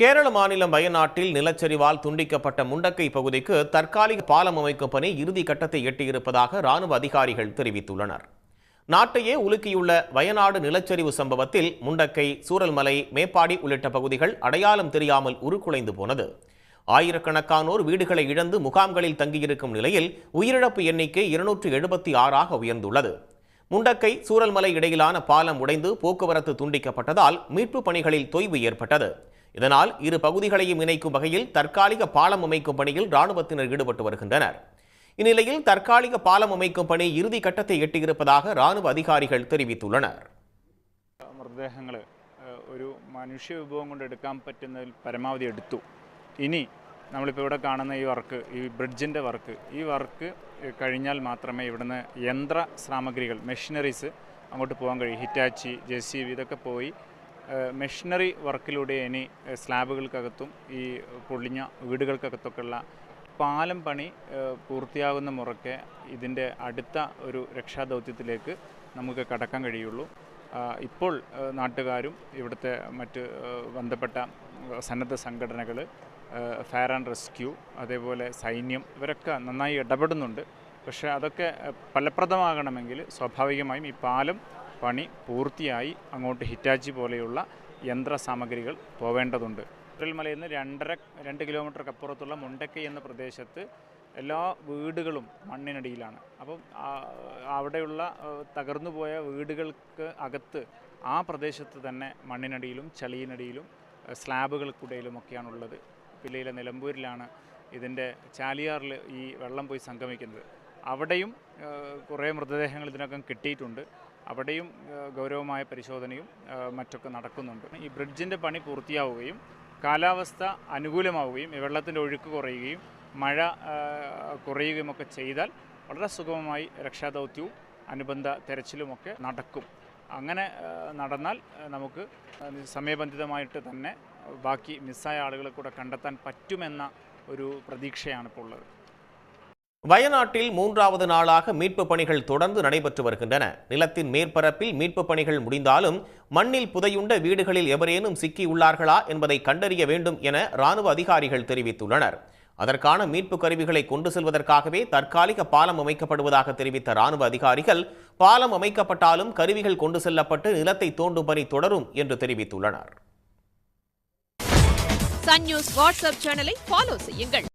கேரள மாநிலம் வயநாட்டில் நிலச்சரிவால் துண்டிக்கப்பட்ட முண்டக்கை பகுதிக்கு தற்காலிக பாலம் அமைக்கும் பணி இறுதி கட்டத்தை எட்டியிருப்பதாக ராணுவ அதிகாரிகள் தெரிவித்துள்ளனர். நாட்டையே உலுக்கியுள்ள வயநாடு நிலச்சரிவு சம்பவத்தில் முண்டக்கை சூரல்மலை மேப்பாடி உள்ளிட்ட பகுதிகள் அடையாளம் தெரியாமல் உருக்குலைந்து போனது. ஆயிரக்கணக்கானோர் வீடுகளை இழந்து முகாம்களில் தங்கியிருக்கும் நிலையில் உயிரிழப்பு எண்ணிக்கை இருநூற்று எழுபத்தி ஆறாக உயர்ந்துள்ளது. முண்டக்கை சூரல்மலை இடையிலான பாலம் உடைந்து போக்குவரத்து துண்டிக்கப்பட்டதால் மீட்பு பணிகளில் தொய்வு ஏற்பட்டது. இதனால் இரு பகுதிகளையும் இணைக்கும் வகையில் தற்காலிக பாலம் அமைக்கும் பணியில் ராணுவத்தினர் ஈடுபட்டு வருகின்றனர் இந்நிலையில் தற்காலிக பாலம் அமைக்கும் பணி இறுதி கட்டத்தை எட்டியிருப்பதாக ராணுவ அதிகாரிகள் தெரிவித்துள்ளனர் മൃതദേഹങ്ങൾ ഒരു മനുഷ്യ വിഭവം കൊണ്ട് എടുക്കാൻ പറ്റുന്നതിൽ പരമാവധി എടുത്തു ഇനി നമ്മളിപ്പോൾ ഇവിടെ കാണുന്ന ഈ വർക്ക് ഈ ബ്രിഡ്ജിൻ്റെ വർക്ക് ഈ വർക്ക് കഴിഞ്ഞാൽ മാത്രമേ ഇവിടുന്ന് യന്ത്ര സാമഗ്രികൾ മെഷീനറീസ് അങ്ങോട്ട് പോകാൻ കഴിയും ഹിറ്റാച്ചി ജെ സി ബി ഇതൊക്കെ പോയി മെഷീനറി വർക്കിലൂടെ ഇനി സ്ലാബുകൾക്കകത്തും ഈ പൊളിഞ്ഞ വീടുകൾക്കകത്തൊക്കെയുള്ള പാലം പണി പൂർത്തിയാകുന്ന മുറയ്ക്ക് ഇതിന്റെ അടുത്ത ഒരു രക്ഷാദൗത്യത്തിലേക്ക് നമുക്ക് കടക്കാൻ കഴിയുള്ളൂ. ഇപ്പോൾ നാട്ടുകാരും ഇവിടുത്തെ മറ്റ് ബന്ധപ്പെട്ട സന്നദ്ധ സംഘടനകൾ ഫയർ ആൻഡ് റെസ്ക്യൂ അതേപോലെ സൈന്യം ഇവരൊക്കെ നന്നായി ഇടപെടുന്നുണ്ട്. പക്ഷേ അതൊക്കെ ഫലപ്രദമാകണമെങ്കിൽ സ്വാഭാവികമായും ഈ പാലം പണി പൂർത്തിയായി അങ്ങോട്ട് ഹിറ്റാച്ചി പോലെയുള്ള യന്ത്ര സാമഗ്രികൾ പോവേണ്ടതുണ്ട്. ഉരുൾമലയിൽ നിന്ന് രണ്ടര രണ്ട് കിലോമീറ്റർക്ക് അപ്പുറത്തുള്ള മുണ്ടക്കൈ എന്ന പ്രദേശത്ത് എല്ലാ വീടുകളും മണ്ണിനടിയിലാണ്. അപ്പം അവിടെയുള്ള തകർന്നു തകർന്നുപോയ വീടുകൾക്ക് അകത്ത് ആ പ്രദേശത്ത് തന്നെ മണ്ണിനടിയിലും ചളിയിനടിയിലും സ്ലാബുകൾക്കിടയിലുമൊക്കെയാണുള്ളത്. പിള്ളയിലെ നിലമ്പൂരിലാണ് ഇതിന്റെ ചാലിയാറിൽ ഈ വെള്ളം പോയി സംഗമിക്കുന്നത്. അവിടെയും കുറേ മൃതദേഹങ്ങൾ ഇതിനകം കിട്ടിയിട്ടുണ്ട്. അവിടെയും ഗൗരവമായ പരിശോധനയും മറ്റൊക്കെ നടക്കുന്നുണ്ട്. ഈ ബ്രിഡ്ജിന്റെ പണി പൂർത്തിയാവുകയും കാലാവസ്ഥ അനുകൂലമാവുകയും വെള്ളത്തിന്റെ ഒഴുക്ക് കുറയുകയും മഴ കുറയുകയും ഒക്കെ ചെയ്താൽ വളരെ സുഗമമായി രക്ഷാദൗത്യവും അനുബന്ധ തെരച്ചിലുമൊക്കെ നടക്കും. അങ്ങനെ നടന്നാൽ നമുക്ക് സമയബന്ധിതമായിട്ട് തന്നെ ബാക്കി മിസ്സായ ആളുകളെ കൂടെ കണ്ടെത്താൻ പറ്റുമെന്ന ഒരു പ്രതീക്ഷയാണ് ഇപ്പോൾ ഉള്ളത്. வயநாட்டில் மூன்றாவது நாளாக மீட்பு பணிகள் தொடர்ந்து நடைபெற்று வருகின்றன. நிலத்தின் மேற்பரப்பில் மீட்பு பணிகள் முடிந்தாலும் மண்ணில் புதையுண்ட வீடுகளில் எவரேனும் சிக்கியுள்ளார்களா என்பதை கண்டறிய வேண்டும் என ராணுவ அதிகாரிகள் தெரிவித்துள்ளனர். அதற்கான மீட்பு கருவிகளை கொண்டு செல்வதற்காகவே தற்காலிக பாலம் அமைக்கப்படுவதாக தெரிவித்த ராணுவ அதிகாரிகள் பாலம் அமைக்கப்பட்டாலும் கருவிகள் கொண்டு செல்லப்பட்டு நிலத்தை தோண்டும் பணி தொடரும் என்று தெரிவித்துள்ளனர். சன் நியூஸ் வாட்ஸ்அப் சேனலை ஃபாலோ செய்யுங்கள்.